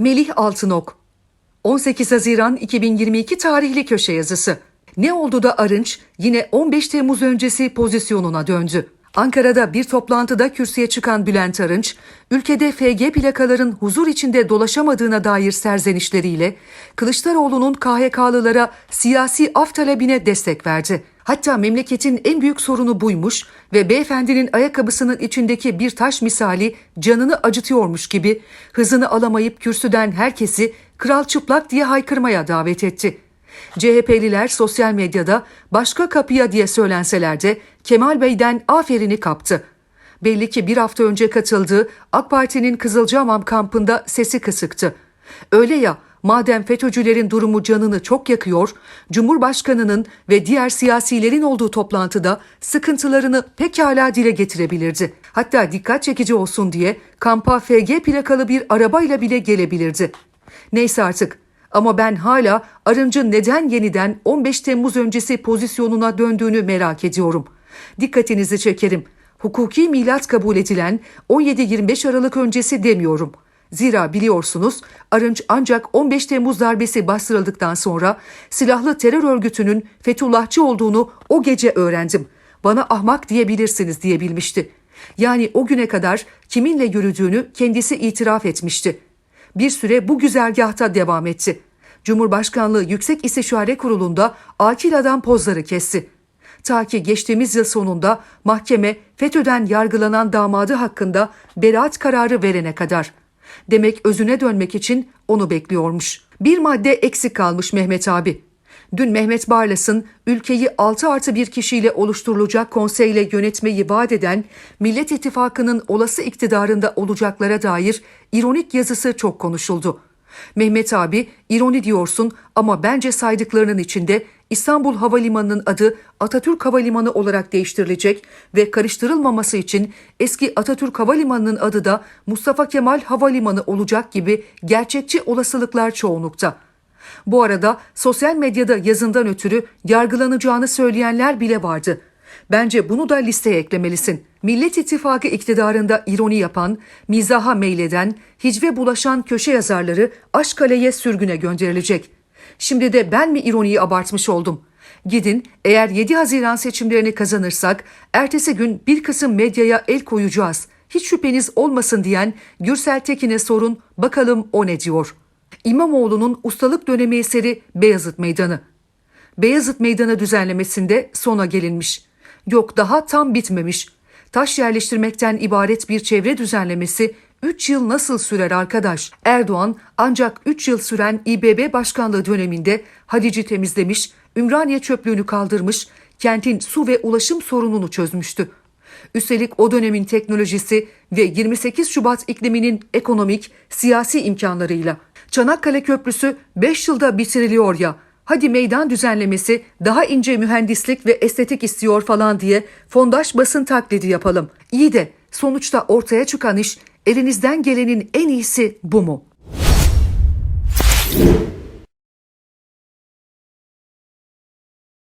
Melih Altınok 18 Haziran 2022 tarihli köşe yazısı. Ne oldu da Arınç yine 15 Temmuz öncesi pozisyonuna döndü? Ankara'da bir toplantıda kürsüye çıkan Bülent Arınç, ülkede FG plakaların huzur içinde dolaşamadığına dair serzenişleriyle Kılıçdaroğlu'nun KHK'lılara siyasi af talebine destek verdi. Hatta memleketin en büyük sorunu buymuş ve beyefendinin ayakkabısının içindeki bir taş misali canını acıtıyormuş gibi hızını alamayıp kürsüden herkesi kral çıplak diye haykırmaya davet etti. CHP'liler sosyal medyada başka kapıya diye söylenseler de Kemal Bey'den aferini kaptı. Belli ki bir hafta önce katıldığı AK Parti'nin Kızılcahamam kampında sesi kısıktı. Öyle ya madem FETÖ'cülerin durumu canını çok yakıyor, Cumhurbaşkanının ve diğer siyasilerin olduğu toplantıda sıkıntılarını pekala dile getirebilirdi. Hatta dikkat çekici olsun diye kampa FG plakalı bir arabayla bile gelebilirdi. Neyse artık ama ben hala Arınç'ın neden yeniden 15 Temmuz öncesi pozisyonuna döndüğünü merak ediyorum. Dikkatinizi çekerim. Hukuki milat kabul edilen 17-25 Aralık öncesi demiyorum. Zira biliyorsunuz Arınç ancak 15 Temmuz darbesi bastırıldıktan sonra silahlı terör örgütünün Fethullahçı olduğunu o gece öğrendim. Bana ahmak diyebilirsiniz diyebilmişti. Yani o güne kadar kiminle yürüdüğünü kendisi itiraf etmişti bir süre bu güzergahta devam etti. Cumhurbaşkanlığı Yüksek İstişare Kurulu'nda akil adam pozları kesti. Ta ki geçtiğimiz yıl sonunda mahkeme FETÖ'den yargılanan damadı hakkında beraat kararı verene kadar. Demek özüne dönmek için onu bekliyormuş. Bir madde eksik kalmış Mehmet abi. Dün Mehmet Barlas'ın ülkeyi 6 artı bir kişiyle oluşturulacak konseyle yönetmeyi vaat eden Millet İttifakı'nın olası iktidarında olacaklara dair ironik yazısı çok konuşuldu. Mehmet abi ironi diyorsun ama bence saydıklarının içinde İstanbul Havalimanı'nın adı Atatürk Havalimanı olarak değiştirilecek ve karıştırılmaması için eski Atatürk Havalimanı'nın adı da Mustafa Kemal Havalimanı olacak gibi gerçekçi olasılıklar çoğunlukta. Bu arada sosyal medyada yazından ötürü yargılanacağını söyleyenler bile vardı. Bence bunu da listeye eklemelisin. Millet İttifakı iktidarında ironi yapan, mizaha meyleden, hicve bulaşan köşe yazarları Aşkale'ye sürgüne gönderilecek. Şimdi de ben mi ironiyi abartmış oldum? Gidin eğer 7 Haziran seçimlerini kazanırsak ertesi gün bir kısım medyaya el koyacağız. Hiç şüpheniz olmasın diyen Gürsel Tekin'e sorun bakalım o ne diyor.'' İmamoğlu'nun ustalık dönemi eseri Beyazıt Meydanı. Beyazıt Meydanı düzenlemesinde sona gelinmiş. Yok daha tam bitmemiş. Taş yerleştirmekten ibaret bir çevre düzenlemesi 3 yıl nasıl sürer arkadaş? Erdoğan ancak 3 yıl süren İBB başkanlığı döneminde Halici temizlemiş, Ümraniye çöplüğünü kaldırmış, kentin su ve ulaşım sorununu çözmüştü. Üstelik o dönemin teknolojisi ve 28 Şubat ikliminin ekonomik, siyasi imkanlarıyla Çanakkale Köprüsü 5 yılda bitiriliyor ya. Hadi meydan düzenlemesi daha ince mühendislik ve estetik istiyor falan diye fondaş basın taklidi yapalım. İyi de sonuçta ortaya çıkan iş Elinizden gelenin en iyisi bu mu?